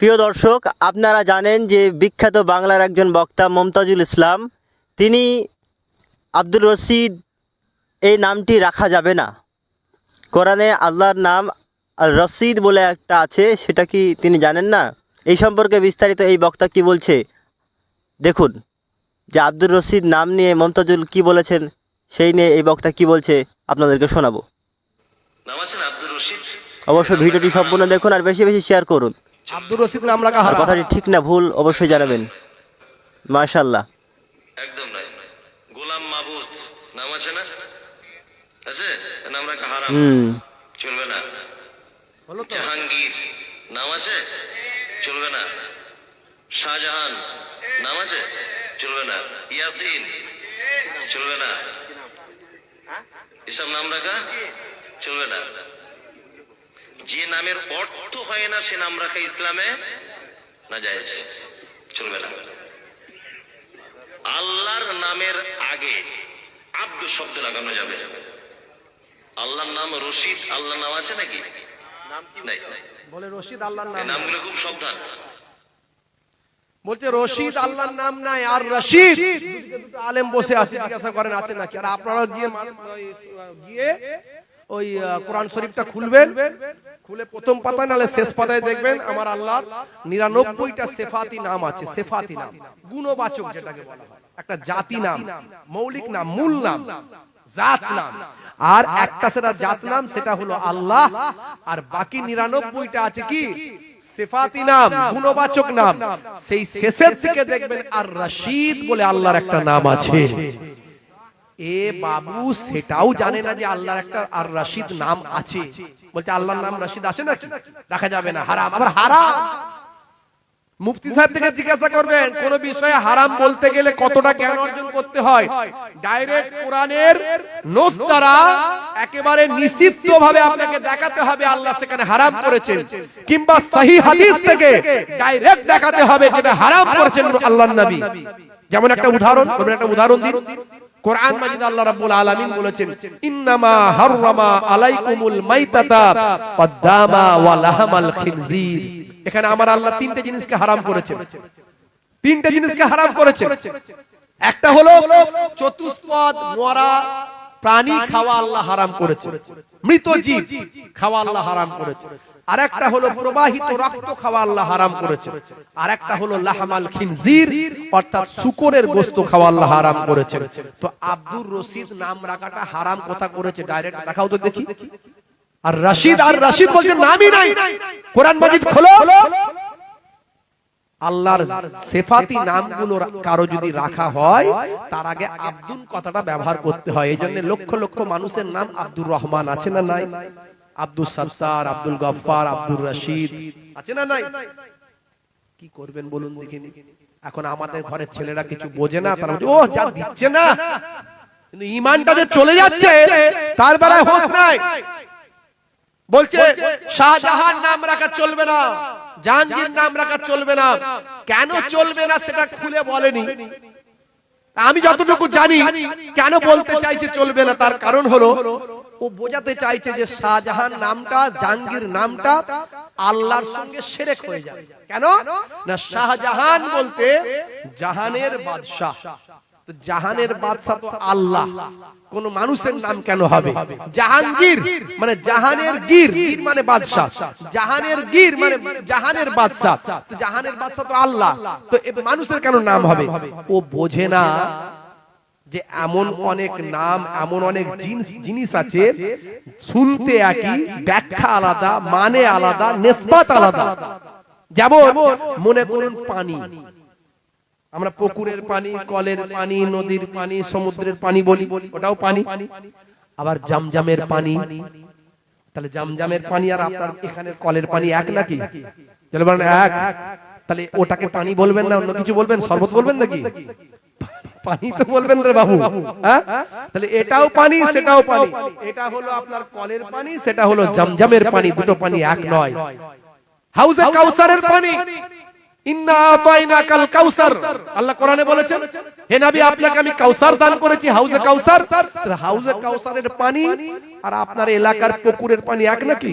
প্রিয় দর্শক আপনারা জানেন যে বিখ্যাত বাংলার একজন বক্তা মমতাজুল ইসলাম তিনি আব্দুল রশিদ এই নামটি রাখা যাবে না। কোরআনে আল্লাহর নাম আর রশিদ বলে একটা আছে সেটা কি তিনি জানেন না? এই সম্পর্কে বিস্তারিত এই বক্তা কি বলছে? দেখুন যে আব্দুর রশিদ নাম নিয়ে মমতাজুল কি বলেছেন সেই নিয়ে এই বক্তা কি বলছে আপনাদেরকে শোনাবো। অবশ্যই ভিডিওটি সম্পূর্ণ দেখুন আর বেশি বেশি শেয়ার করুন। আব্দুর রশিদ নাম রাখা আর হারাম। কথাটি ঠিক না ভুল অবশ্যই জানাবেন। মার্শাল্লাহ একদম নাই। গোলাম মাবুদ নাম আছে না? আছে? নাম রাখা হারাম। হুম। চলবে না। বলো তো। জাহাঙ্গীর নাম আছে? চলবে না। শাহজাহান নাম আছে? চলবে না। ইয়াসিন চলবে না। এসব নাম রাখা? চলবে না। যে নামের অর্থ হয় না সে নাম রাখা ইসলামে না যায় চলবে না। আল্লাহর নামের আগে আব্দ শব্দ লাগানো যাবে। আল্লাহর নাম রশিদ আল্লাহর নাম আছে নাকি? নাই। বলে রশিদ আল্লাহর নাম নামগুলো খুব সাবধান। বলছে রশিদ আল্লাহর নাম নাই আর রশিদ। আলেম বসে আছে জিজ্ঞাসা করেন আছে নাকি? আর আপনারা গিয়ে গিয়ে ওই কোরআন শরীফটা খুলবেন। খুলে প্রথম পাতায় নালে শেষ পাতায় দেখবেন আমার আল্লাহর নিরানব্বইটা সেফাতি নাম আছে সেফাতি নাম। গুণবাচক যেটাকে বলা হয়। একটা জাতি নাম মৌলিক নাম মূল নাম জাত নাম। আর একটা সেটা জাত নাম সেটা হলো আল্লাহ। আর বাকি নিরানব্বইটা আছে কি? সেফাতি নাম গুণবাচক নাম। সেই শেষের দিকে দেখবেন আর রশিদ বলে আল্লাহর একটা নাম আছে। এ বাবু সেটাও জানে না যে আল্লাহর একটা আর রশিদ নাম আছে। বলছে আল্লাহর নাম রশিদ আছে নাকি? রাখা যাবে না। হারাম। আবার হারাম। মুফতি সাহেব থেকে জিজ্ঞাসা করবেন কোন বিষয়ে হারাম বলতে গেলে কতটা জ্ঞান অর্জন করতে হয়? ডাইরেক্ট কোরআনের নোস দ্বারা একেবারে নিশ্চিত ভাবে আপনাকে দেখাতে হবে আল্লাহ সেখানে হারাম করেছেন। কিংবা সহি হাদিস থেকে ডাইরেক্ট দেখাতে হবে যেটা হারাম করেছেন আল্লাহর নবী। যেমন একটা উদাহরণ একটা উদাহরণ দিন। কোরআন মাজিদ আল্লাহ রাব্বুল আলামিন বলেছেন ইন্নামা হাররামা আলাইকুমুল মাইতাতা ওয়াদ-দামা ওয়া লাহমাল খিনজির। এখানে আমার আল্লাহ তিনটে জিনিসকে হারাম করেছেন। তিনটে জিনিসকে হারাম করেছেন। একটা হলো চতুষ্পদ মরা প্রাণী খাওয়া আল্লাহ হারাম করেছে মৃত জীব খাওয়া আল্লাহ হারাম করেছে আর একটা হলো প্রবাহিত রক্ত খাওয়া আল্লাহ হারাম করেছে। আর একটা হলো খিনজির, অর্থাৎ শুকরের খাওয়া আল্লাহ হারাম করেছে। তো আব্দুর রশিদ নাম রাখাটা হারাম কথা করেছে ডাইরেক্ট তো দেখি। আর রশিদ আর রশিদ বলছে, নামই নাই। কোরআন মাজিদ খোলো। আল্লাহর সেফাতি কারও যদি রাখা হয়, তার আগে আব্দুল কথাটা ব্যবহার করতে হয়। এই জন্য লক্ষ লক্ষ মানুষের নাম আব্দুর রহমান আছে না নাই? আব্দুল সত্তার আব্দুল গফফার আব্দুর রশিদ। আছে না নাই? কি করবেন বলুন দেখিনি। এখন আমাদের ঘরের ছেলেরা কিছু বোঝে না তারা ও যা দিচ্ছে না। কিন্তু ইমানটা যে চলে যাচ্ছে তার বেলায় হোশ নাই। বলছে শাহজাহান নাম রাখা চলবে না। জাহাঙ্গীর নাম রাখা চলবে না। কেন চলবে না সেটা খুলে বলেনি? আমি যতটুকু জানি কেন বলতে চাইছে চলবে না? তার কারণ হলো ও বোঝাতে চাইছে যে শাহজাহান নামটা, জাহাঙ্গীর নামটা আল্লাহর সঙ্গে সেরেক হয়ে যাবে কেন? না, শাহজাহান বলতে জাহানের বাদশাহ। জাহানের বাদশাহ তো আল্লাহ। কোন মানুষের নাম কেন হবে? জাহাঙ্গীর মানে জাহানের গীর। গীর মানে বাদশাহ। জাহানের গীর মানে জাহানের বাদশাহ। তো জাহানের বাদশাহ তো আল্লাহ। তো মানুষের কেন নাম হবে? ও বোঝে না যে এমন অনেক নাম এমন অনেক জিনিস জিনিস আছে শুনতে একই ব্যাখ্যা আলাদা মানে আলাদা নেসবাত আলাদা। যেমন মনে করুন পানি। আমরা পুকুরের পানি কলের পানি নদীর পানি সমুদ্রের পানি বলি ওটাও পানি? আবার জামজামের পানি? তাহলে জামজামের পানি আর আপনার এখানে কলের পানি এক নাকি? তাহলে বলেন এক। তাহলে ওটাকে পানি বলবেন না অন্য কিছু বলবেন? শরবত বলবেন নাকি? পানি তো বলবেন রে বাবু হ্যাঁ? তাহলে এটাও পানি সেটাও পানি। এটা হলো আপনার কলের পানি সেটা হলো জামজামের পানি দুটো পানি এক নয়। হাউজে কাউসারের পানি। ইন্না আতাইনাকাল কাউসার। আল্লাহ কোরআনে বলেছেন হে নবী আপনাকে আমি কাউসার দান করেছি হাউজে কাউসার। হাউজে কাউসারের পানি আর আপনার এলাকার পুকুরের পানি এক নাকি?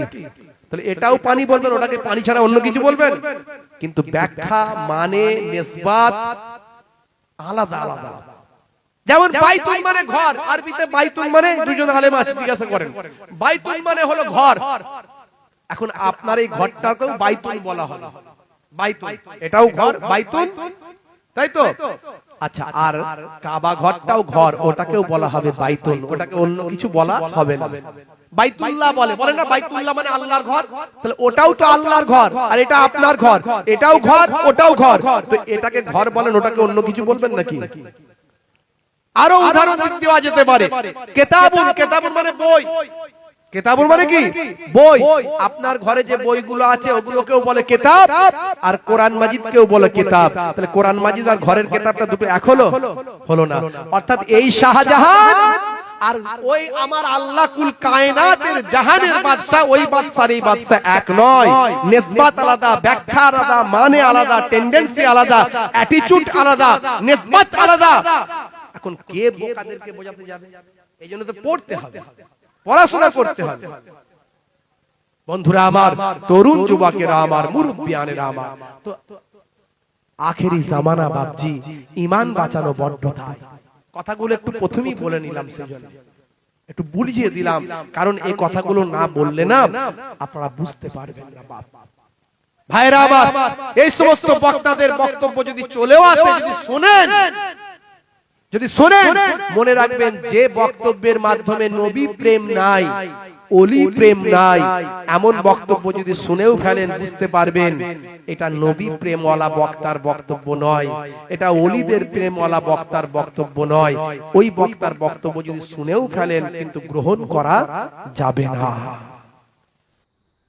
তাহলে এটাও পানি বলবেন ওটাকে পানি ছাড়া অন্য কিছু বলবেন? কিন্তু ব্যাখ্যা মানে নেসবাত আলাদা আলাদা। যেমন বাইতুল মানে ঘর আরবিতে বাইতুল মানে দুজন আলেম আছে জিজ্ঞাসা করেন। বাইতুল মানে হলো ঘর। এখন আপনার এই ঘরটাকেও বাইতুল বলা হয় বাইতুল। এটাও ঘর? বাইতুল? তাই তো? আচ্ছা আর কাবা ঘরটাও ঘর ওটাকেও বলা হবে বাইতুল। ওটাকে অন্য কিছু বলা হবে না। বাইতুল্লাহ বলে। বলে না বাইতুল্লাহ মানে আল্লাহর ঘর। তাহলে ওটাও তো আল্লাহর ঘর। আর এটা আপনার ঘর। এটাও ঘর। ওটাও ঘর। তো এটাকে ঘর বলেন ওটাকে অন্য কিছু বলবেন নাকি? আরও উদাহরণ দেওয়া যেতে পারে। কেতাবুন কেতাবুন মানে বই। কেতাবুন মানে কি? বই। আপনার ঘরে যে বইগুলো আছে ওগুলোকেও বলে কেতাব। আর কোরআন মাজিদ কেও বলে কেতাব। তাহলে কোরআন মাজিদ আর ঘরের কেতাবটা দুটো এক হলো? হলো। না। অর্থাৎ এই শাহজাহান আর ওই আমার আল্লাহ কুল কায়নাতের জাহানের বাদশা ওই বাদশার এই বাদশা এক নয়। নেসবাত আলাদা, ব্যাখ্যা আলাদা মানে আলাদা টেন্ডেন্সি আলাদা অ্যাটিটিউড আলাদা, নেসবাত আলাদা। এখন কে বোকাদেরকে বোঝাতে যাবে? এই জন্য তো পড়তে হবে, পড়াশোনা করতে হবে। বন্ধুরা আমার, তরুণ যুবকেরা আমার, মুরব্বিয়ানেরা আমার, তো আখেরি জামানা বাপজি, ইমান বাঁচানো বড্ড দায়। কথাগুলো একটু প্রথমেই বলে নিলাম সেজন্য একটু বুঝিয়ে দিলাম কারণ এই কথাগুলো না বললে না আপনারা বুঝতে পারবেন না বাপ। ভাইরা আবার এই সমস্ত বক্তাদের বক্তব্য যদি চলেও আসে যদি শোনেন যদি শোনেন মনে রাখবেন যে বক্তব্যের মাধ্যমে নবী প্রেম নাই অলি প্রেম নাই। এমন বক্তব্য যদি শুনেও ফেলেন বুঝতে পারবেন এটা নবী প্রেমওয়ালা বক্তার বক্তব্য নয়। এটা অলিদের প্রেমওয়ালা বক্তার বক্তব্য নয়। ওই বক্তার বক্তব্য যদি শুনেও ফেলেন কিন্তু গ্রহণ করা যাবে না।